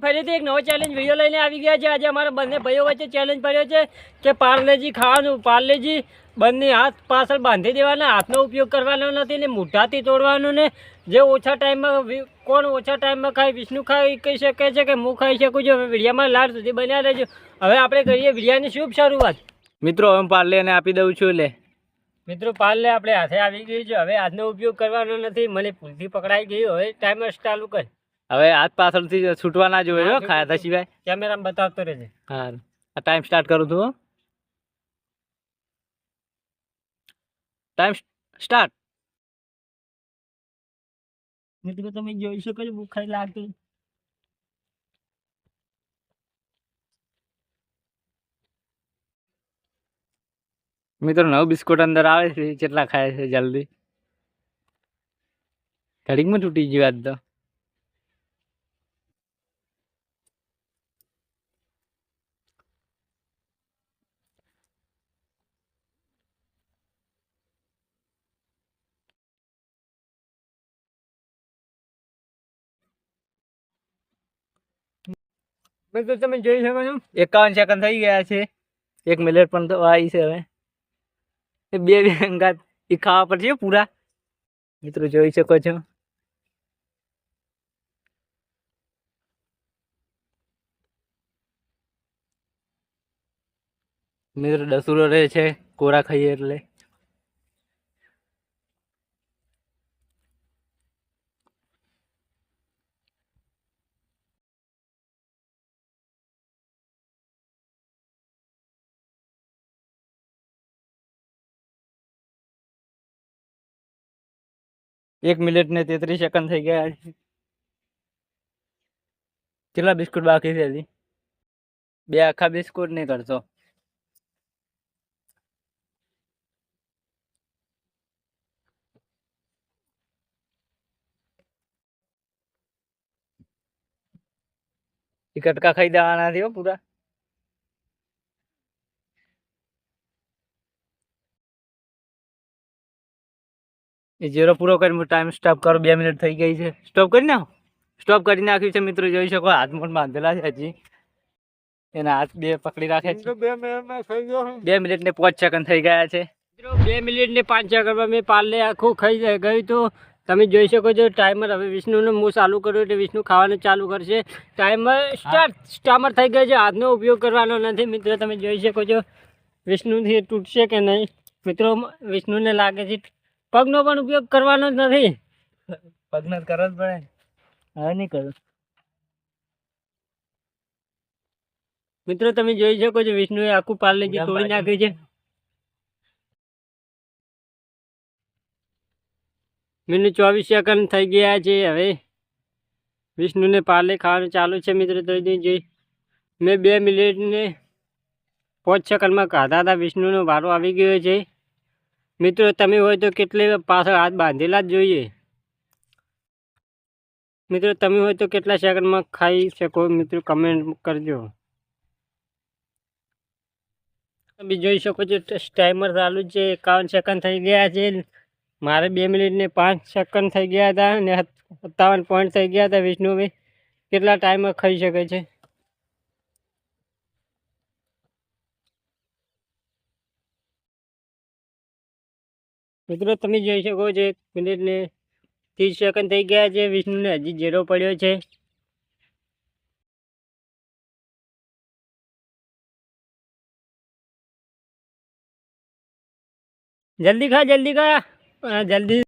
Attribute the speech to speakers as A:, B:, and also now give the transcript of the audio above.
A: ફરીથી એક નવો ચેલેન્જ વીડિયો લઈને આવી ગયા છે. આજે અમારા બંને ભાઈઓ વચ્ચે ચેલેન્જ પડ્યો છે કે પાર્લેજી ખાવાનું પાર્લેજી બંને હાથ પાછળ બાંધી દેવાના હાથનો ઉપયોગ કરવાનો નથી ને મૂઠાથી તોડવાનું ને. જે ઓછા ટાઈમમાં કોણ ઓછા ટાઈમમાં ખાય વિષ્ણુ ખાઈ કહી શકે છે કે હું ખાઈ શકું છું? હવે વિડીયામાં લાડ સુધી બન્યા રહેજો. હવે આપણે કરીએ વિડીયાની શુભ શરૂઆત.
B: મિત્રો હું પાર્લે ને આપી દઉં છું લે.
A: મિત્રો પાર્લે આપણે હાથે આવી ગયું છે. હવે હાથનો ઉપયોગ કરવાનો નથી. મને ભૂલથી પકડાઈ ગયું. હવે ટાઈમર ચાલુ કર.
B: હવે હાથ પાછળથી છૂટવા ના જોઈએ હો, ખાતા સિવાય
A: કેમેરામાં બતાવતો રહેજે.
B: હા આ ટાઈમ સ્ટાર્ટ કરું છું હો. ટાઈમ સ્ટાર્ટ
A: મિત્રો તમે જોઈ શકો છો ભૂખાઈ લાગતું.
B: મિત્રો નવ બિસ્કુટ અંદર આવે છે કેટલા ખાય છે જલ્દી. ઘડીકમાં તૂટી ગયું આજ તો.
A: મિત્રો તમે જોઈ શકો છો.
B: એકાવન સેકન્ડ થઈ ગયા છે. એક મિનિટ પણ તો આવી છે હવે. બે બે અંગાત એ ખાવા પર છે પૂરા. મિત્રો, જોઈ શકો છો. મિત્રો, દસુરો રહે છે. કોરા ખાઈએ એટલે. એક મિનિટ ને તેત્રીસ સેકન્ડ થઈ ગયા. છે કેટલા બિસ્કુટ બાકી છે હજી? બે આખા બિસ્કુટ નહીં કરતો. એ કટકા ખાઈ દેવાના છે હો પૂરા? એ ઝીરો પૂરો કરી હું ટાઈમ સ્ટોપ કરો બે મિનિટ થઈ ગઈ છે. સ્ટોપ કરી નાખો? સ્ટોપ કરી નાખ્યું છે મિત્રો જોઈ શકો હાથ મોટ બાંધેલા છે હજી. એના હાથ બે પકડી રાખ્યા છે. બે મિનિટ ને પાંચ સેકન્ડ થઈ ગયા છે.
A: બે મિનિટ ને પાંચ સેકન્ડમાં મેં પાર્લે આખું ખાઈ ગયું તો તમે જોઈ શકો છો ટાઈમર હવે વિષ્ણુનું મોં ચાલુ કર્યું એટલે વિષ્ણુ ખાવાનું ચાલુ કરશે. ટાઈમર સ્ટાર્ટ સ્ટામર થઈ ગયો છે હાથનો ઉપયોગ કરવાનો નથી. મિત્રો તમે જોઈ શકો છો વિષ્ણુથી એ તૂટશે કે નહીં? મિત્રો વિષ્ણુને લાગે છે પગનો પણ ઉપયોગ કરવાનો જ નથી.
B: પગને કરવો જ પડે. હવે નહીં કરું.
A: મિત્રો તમે જોઈ શકો છો વિષ્ણુએ આખું પાર્લે જે તોડી નાખ્યું છે. મિનિટ ચોવીસ સેકન્ડ થઈ ગયા છે હવે. વિષ્ણુને પાર્લે ખાવાનું ચાલુ છે મિત્રો તો જોઈ મેં બે મિનિટને પાંચ સેકન્ડમાં ખાધા હતા વિષ્ણુનો વારો આવી ગયો છે. મિત્રો, તમે હોય તો કેટલી પાછળ હાથ બાંધેલા જ જોઈએ. મિત્રો, તમે હોય તો કેટલા સેકન્ડમાં ખાઈ શકો? મિત્રો કમેન્ટ કરજો. તમે જોઈ શકો છો ટાઈમર ચાલુ છે. એકાવન સેકન્ડ થઈ ગયા છે. મારે બે મિનિટને પાંચ સેકન્ડ થઈ ગયા હતા અને સત્તાવન પોઈન્ટ થઈ ગયા હતા વિષ્ણુભાઈ. કેટલા ટાઈમમાં ખાઈ શકે છે? મિત્રો તમે જોઈ શકો છો એક મિનિટ ને ત્રીસ સેકન્ડ થઈ ગયા છે, વિષ્ણુને હજી ઝેરો પડ્યો છે. જલ્દી ખા જલ્દી ખા. જલ્દી.